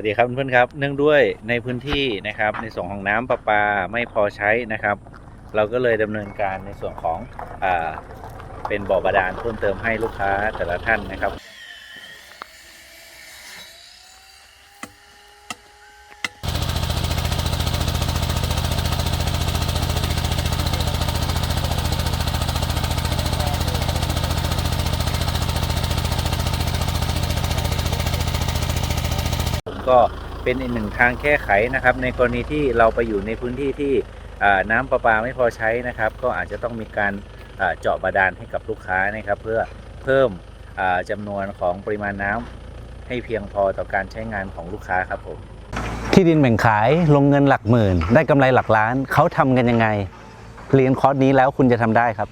วัสดีครับเพื่อนๆครับ เนื่องด้วยในพื้นที่นะครับ ในส่วนของน้ำประปาไม่พอใช้นะครับ เราก็เลยดำเนินการในส่วนของอเป็นบ่อบาดาลเพิ่มเติมให้ลูกค้าแต่ละท่านนะครับ ก็เป็นอีกหนึ่งทางแก้ไขนะครับ ในกรณีที่เราไปอยู่ในพื้นที่ที่น้ำประปาไม่พอใช้นะครับ ก็อาจจะต้องมีการเจาะบาดาลให้กับลูกค้านะครับ เพื่อเพิ่มอ่าจำนวนของปริมาณน้ำให้เพียงพอต่อการใช้งานของลูกค้าครับผมที่ดินแบ่งขายลงเงินหลักหมื่น ได้กำไรหลักล้านเขาทำกันยังไงเรียนคอร์สนี้แล้วคุณจะทำได้ครับ